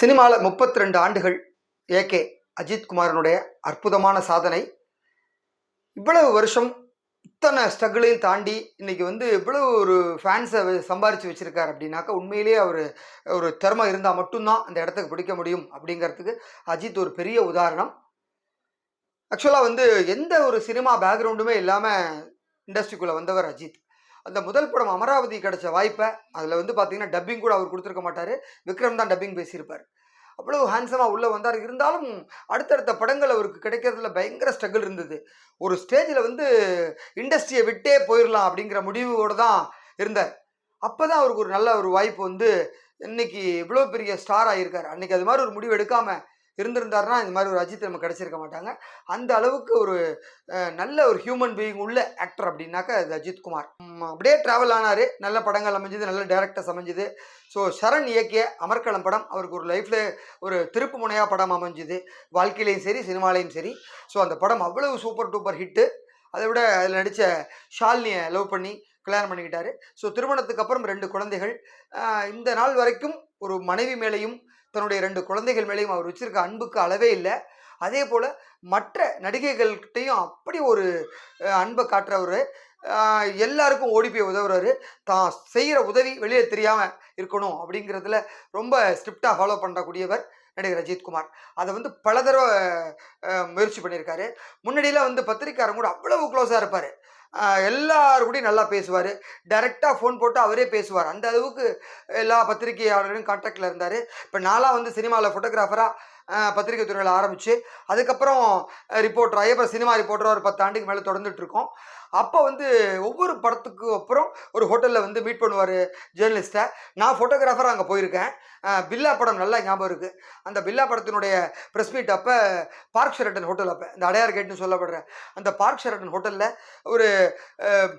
சினிமாவில் முப்பத்தி ரெண்டு ஆண்டுகள் ஏகே அஜித்குமாரனுடைய அற்புதமான சாதனை. இவ்வளவு வருஷம் இத்தனை ஸ்ட்ரகிளையும் தாண்டி இன்றைக்கி வந்து இவ்வளவு ஒரு ஃபேன்ஸை சம்பாரித்து வச்சுருக்கார் அப்படின்னாக்கா உண்மையிலேயே அவர் ஒரு திறமை இருந்தால் மட்டும்தான் அந்த இடத்துக்கு பிடிக்க முடியும் அப்படிங்கிறதுக்கு அஜித் ஒரு பெரிய உதாரணம். ஆக்சுவலாக வந்து எந்த ஒரு சினிமா பேக்ரவுண்டுமே இல்லாமல் இண்டஸ்ட்ரிக்குள்ளே வந்தவர் அஜித். அந்த முதல் படம் அமராவதி கிடைச்ச வாய்ப்பை அதில் வந்து பார்த்தீங்கன்னா டப்பிங் கூட அவர் கொடுத்துருக்க மாட்டார். விக்ரம் தான் டப்பிங் பேசியிருப்பார். அவ்வளோ ஹேண்ட்ஸமாக உள்ளே வந்தார். இருந்தாலும் அடுத்தடுத்த படங்கள் அவருக்கு கிடைக்கிறதுல பயங்கர ஸ்ட்ரகிள் இருந்தது. ஒரு ஸ்டேஜில் வந்து இண்டஸ்ட்ரியை விட்டே போயிடலாம் அப்படிங்கிற முடிவோடு தான் இருந்தார். அப்போ தான் அவருக்கு ஒரு நல்ல ஒரு வாய்ப்பு வந்து இன்னைக்கு இவ்வளோ பெரிய ஸ்டார் ஆகியிருக்கார் அன்னைக்கு அது மாதிரி ஒரு முடிவு எடுக்காமல் இருந்திருந்தாருன்னா இந்த மாதிரி ஒரு அஜித் நம்ம கிடச்சிருக்க மாட்டாங்க. அந்த அளவுக்கு ஒரு நல்ல ஒரு ஹியூமன் பீயிங் உள்ள ஆக்டர் அப்படின்னாக்கா அது அஜித் குமார். அப்படியே ட்ராவல் ஆனார். நல்ல படங்கள் அமைஞ்சது நல்ல டேரக்டர்ஸ் அமைஞ்சுது. ஸோ சரண் இயக்கிய அமர்க்களம் படம் அவருக்கு ஒரு லைஃப்பில் ஒரு திருப்பு முனையாக படம் அமைஞ்சுது. வாழ்க்கையிலையும் சரி சினிமாலையும் சரி. ஸோ அந்த படம் அவ்வளவு சூப்பர் டூப்பர் ஹிட்டு அதை விட அதில் நடித்த ஷாலினியை லவ் பண்ணி கல்யாணம் பண்ணிக்கிட்டாரு. ஸோ திருமணத்துக்கு அப்புறம் ரெண்டு குழந்தைகள். இந்த நாள் வரைக்கும் ஒரு மனைவி மேலேயும் தன்னுடைய ரெண்டு குழந்தைகள் மேலேயும் அவர் வச்சிருக்க அன்புக்கு அளவே இல்லை. அதே போல் மற்ற நடிகைகள்கிட்டையும் அப்படி ஒரு அன்பை காட்டுறவர் எல்லாருக்கும் ஓடி போய் உதவுறாரு. தான் செய்கிற உதவி வெளியே தெரியாமல் இருக்கணும் அப்படிங்கிறதுல ரொம்ப ஸ்ட்ரிப்டாக ஃபாலோ பண்ணக்கூடியவர் நடிகர் அஜித்குமார் அதை வந்து பல தடவை முயற்சி பண்ணியிருக்காரு முன்னாடியெல்லாம் வந்து பத்திரிக்காரங்க கூட அவ்வளவு க்ளோஸாக இருப்பார். எல்லாரு கூடயும் நல்லா பேசுவார். டைரெக்டாக ஃபோன் போட்டு அவரே பேசுவார். அந்த அளவுக்கு எல்லா பத்திரிகையாளர்களும் கான்டாக்டில் இருந்தார். இப்போ நான்லாம் வந்து சினிமாவில் ஃபோட்டோகிராஃபராக பத்திரிகை துறையில் ஆரம்பித்து அதுக்கப்புறம் ரிப்போர்ட்டர் அப்புறம் சினிமா ரிப்போர்ட்டராக ஒரு பத்து ஆண்டுக்கு மேலே தொடர்ந்துட்டு இருக்கோம். அப்போ வந்து ஒவ்வொரு படத்துக்கு அப்புறம் ஒரு ஹோட்டலில் வந்து மீட் பண்ணுவார் ஜேர்னலிஸ்ட்டை நான் ஃபோட்டோகிராஃபராக அங்கே போயிருக்கேன். பில்லா படம் நல்லா ஞாபகம் இருக்குது அந்த பில்லா படத்தினுடைய ப்ரெஸ் மீட் அப்போ பார்க் ஷெரட்டன் ஹோட்டல் அப்போ இந்த அடையார் கேட்னு சொல்லப்படுற அந்த பார்க் ஷெரட்டன் ஹோட்டலில் ஒரு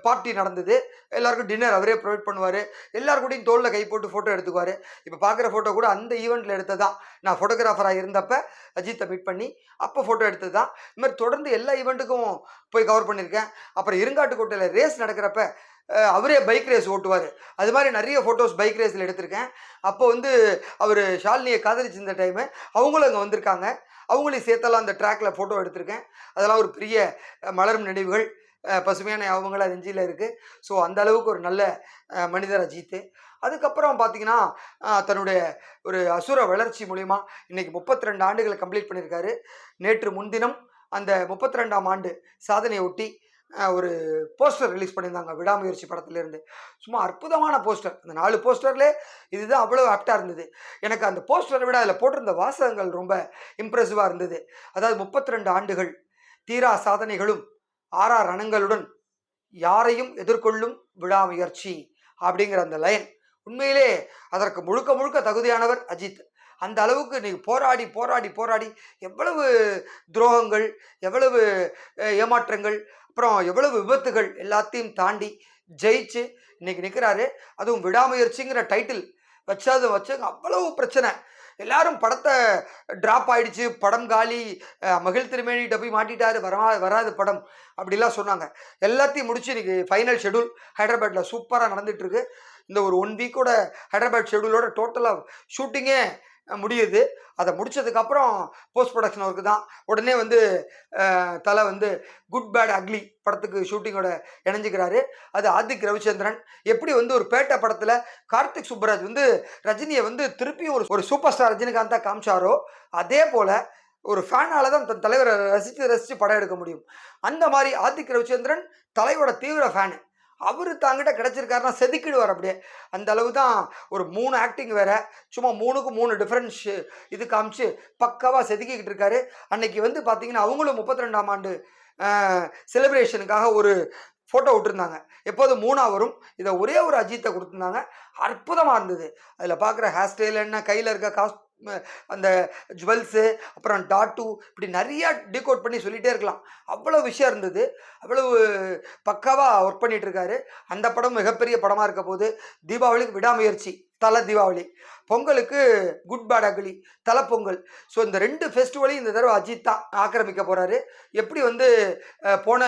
பார்ட்டி நடந்தது. எல்லாருக்கும் டின்னர் அவரே ப்ரொவைட் பண்ணுவார். எல்லாருக்கூடையும் கூடயும் தோளில் கை போட்டு ஃபோட்டோ எடுத்துக்குவார். இப்போ பார்க்குற ஃபோட்டோ கூட அந்த ஈவெண்ட்டில் எடுத்ததான் நான் ஃபோட்டோகிராஃபராக இருந்தப்போ அஜித்தை மீட் பண்ணி அப்போ ஃபோட்டோ எடுத்தது தான் இது மாதிரி தொடர்ந்து எல்லா ஈவெண்ட்டுக்கும் போய் கவர் பண்ணியிருக்கேன். அப்புறம் இருங்காட்டுக்கோட்டையில் ரேஸ் நடக்கிறப்ப அவரே பைக் ரேஸ் ஓட்டுவார். அது மாதிரி நிறைய ஃபோட்டோஸ் பைக் ரேஸில் எடுத்திருக்கேன். அப்போ வந்து அவர் ஷாலினியை காதலிச்சிருந்த டைமு அவங்களும் அங்கே வந்திருக்காங்க. அவங்களையும் சேர்த்தெல்லாம் அந்த ட்ராக்ல ஃபோட்டோ எடுத்திருக்கேன். அதெல்லாம் ஒரு பெரிய மலரும் நினைவுகள் பசுமையான ஞாபகங்களாக நெஞ்சியில் இருக்குது ஸோ அந்த அளவுக்கு ஒரு நல்ல மனிதர் அஜித்து அதுக்கப்புறம் பார்த்தீங்கன்னா தன்னுடைய ஒரு அசுர வளர்ச்சி மூலிமா இன்னைக்கு முப்பத்தி ரெண்டு ஆண்டுகளை கம்ப்ளீட் பண்ணியிருக்காரு நேற்று முன்தினம் அந்த முப்பத்தி ரெண்டாம் ஆண்டு சாதனையை ஒட்டி ஒரு போஸ்டர் ரிலீஸ் பண்ணியிருந்தாங்க. விடாமுயற்சி படத்துலேருந்து. சும்மா அற்புதமான போஸ்டர். அந்த நாலு போஸ்டரில் இதுதான் அவ்வளோ ஆப்டாக இருந்தது. எனக்கு அந்த போஸ்டரை விட அதில் போட்டிருந்த வாசகங்கள் ரொம்ப இம்ப்ரெசிவாக இருந்தது. அதாவது முப்பத்தி ரெண்டு ஆண்டுகள் தீரா சாதனைகளும் ஆறார் ரணங்களுடன் யாரையும் எதிர்கொள்ளும் விடாமுயற்சி அப்படிங்கிற அந்த லைன். உண்மையிலே அதற்கு முழுக்க முழுக்க தகுதியானவர் அஜித். அந்த அளவுக்கு நீ போராடி போராடி போராடி எவ்வளவு துரோகங்கள் எவ்வளவு ஏமாற்றங்கள் அப்புறம் எவ்வளவு விபத்துகள் எல்லாத்தையும் தாண்டி ஜெயிச்சு இன்னைக்கு நிற்கிறாரு அதுவும் விடாமுயற்சிங்கிற டைட்டில் வச்சது வச்சு அவ்வளவு பிரச்சனை. எல்லாரும் படத்தை ட்ராப் ஆயிடுச்சு படம் காலி மகிழ் திருமேனிகிட்ட போய் மாட்டிட்டாரு வரா வராது படம் அப்படிலாம் சொன்னாங்க. எல்லாத்தையும் முடிச்சு இன்னைக்கு ஃபைனல் ஷெடியூல் ஹைதராபாத்தில் சூப்பராக நடந்துட்டு இருக்கு. இந்த ஒரு ஒன் வீக்கோட ஹைதராபாத் ஷெடியூலோட டோட்டலாக ஷூட்டிங்கே முடியுது. அதை முடிச்சதுக்கப்புறம் போஸ்ட் ப்ரொடக்ஷன் ஒர்க்கு தான். உடனே வந்து தலை வந்து குட் பேட் அக்லி படத்துக்கு ஷூட்டிங்கோட இணைஞ்சிக்கிறாரு. அது ஆதிக் ரவிச்சந்திரன். எப்படி வந்து ஒரு பேட்டை படத்தில் கார்த்திக் சுப்பராஜ் வந்து ரஜினியை வந்து திருப்பியும் ஒரு ஒரு சூப்பர் ஸ்டார் ரஜினிகாந்தா காமிச்சாரோ அதே போல் ஒரு ஃபேனால் தான் தன் தலைவரை ரசித்து ரசித்து படம் எடுக்க முடியும். அந்த மாதிரி ஆதிக் ரவிச்சந்திரன் தலையோட தீவிர ஃபேனு அவர் தாங்கிட்ட கிடச்சிருக்காருன்னா செதுக்கிடுவார் அப்படியே. அந்த அளவு தான் ஒரு மூணு ஆக்டிங் வேற. சும்மா மூணுக்கு மூணு டிஃப்ரென்ஸ் இது காமிச்சு பக்காவாக செதுக்கிக்கிட்டு இருக்காரு. அன்னைக்கு வந்து பார்த்தீங்கன்னா அவங்களும் முப்பத்தி ரெண்டாம் ஆண்டு செலிப்ரேஷனுக்காக ஒரு ஃபோட்டோ விட்டுருந்தாங்க. எப்போது மூணா வரும். இதை ஒரே ஒரு அஜித்தை கொடுத்துருந்தாங்க. அற்புதமாக இருந்தது. அதில் பார்க்குற ஹேர் ஸ்டைல் என்ன கையில் இருக்க காஸ்ட் அந்த ஜுவல்ஸு அப்புறம் டாட்டு இப்படி நிறையா டீகோட் பண்ணி சொல்லிகிட்டே இருக்கலாம். அவ்வளோ விஷயம் இருந்தது. அவ்வளவு பக்காவாக ஒர்க் பண்ணிகிட்ருக்காரு அந்த படம் மிகப்பெரிய படமாக இருக்க போது தீபாவளிக்கு விடாமுயற்சி தலை தீபாவளி. பொங்கலுக்கு குட் பேட் அக்லி தலை பொங்கல். ஸோ இந்த ரெண்டு ஃபெஸ்டிவலையும் இந்த தடவை அஜித் தான் ஆக்கிரமிக்க போகிறாரு எப்படி வந்து போன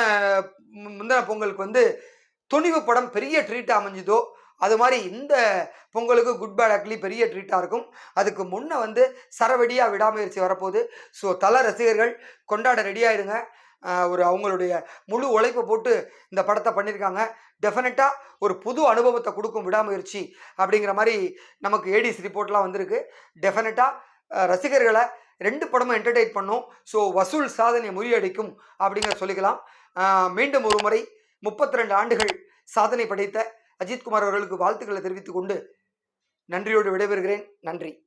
மு- முந்தின பொங்கலுக்கு வந்து துணிவு படம் பெரிய ட்ரீட்டாக அமைஞ்சுதோ அது மாதிரி இந்த பொங்கலுக்கு குட் பேட் அக்லி பெரிய ட்ரீட்டாக இருக்கும். அதுக்கு முன்னே வந்து சரவெடியாக விடாமுயற்சி வரப்போகுது. ஸோ தல ரசிகர்கள் கொண்டாட ரெடியாயிருங்க ஒரு அவங்களுடைய முழு உழைப்பை போட்டு இந்த படத்தை பண்ணியிருக்காங்க டெஃபினட்டாக ஒரு புது அனுபவத்தை கொடுக்கும் விடாமுயற்சி அப்படிங்கிற மாதிரி நமக்கு ஏடிஸ் ரிப்போர்ட்லாம் வந்திருக்கு. டெஃபினட்டாக ரசிகர்களை ரெண்டு படமும் என்டர்டெயின் பண்ணும். ஸோ வசூல் சாதனையை முறியடிக்கும் அப்படிங்கிற சொல்லிக்கலாம். மீண்டும் ஒரு முறை முப்பத்தி ரெண்டு ஆண்டுகள் சாதனை படைத்த அஜித்குமார் அவர்களுக்கு வாழ்த்துக்களை தெரிவித்துக் கொண்டு நன்றியோடு விடைபெறுகிறேன். நன்றி.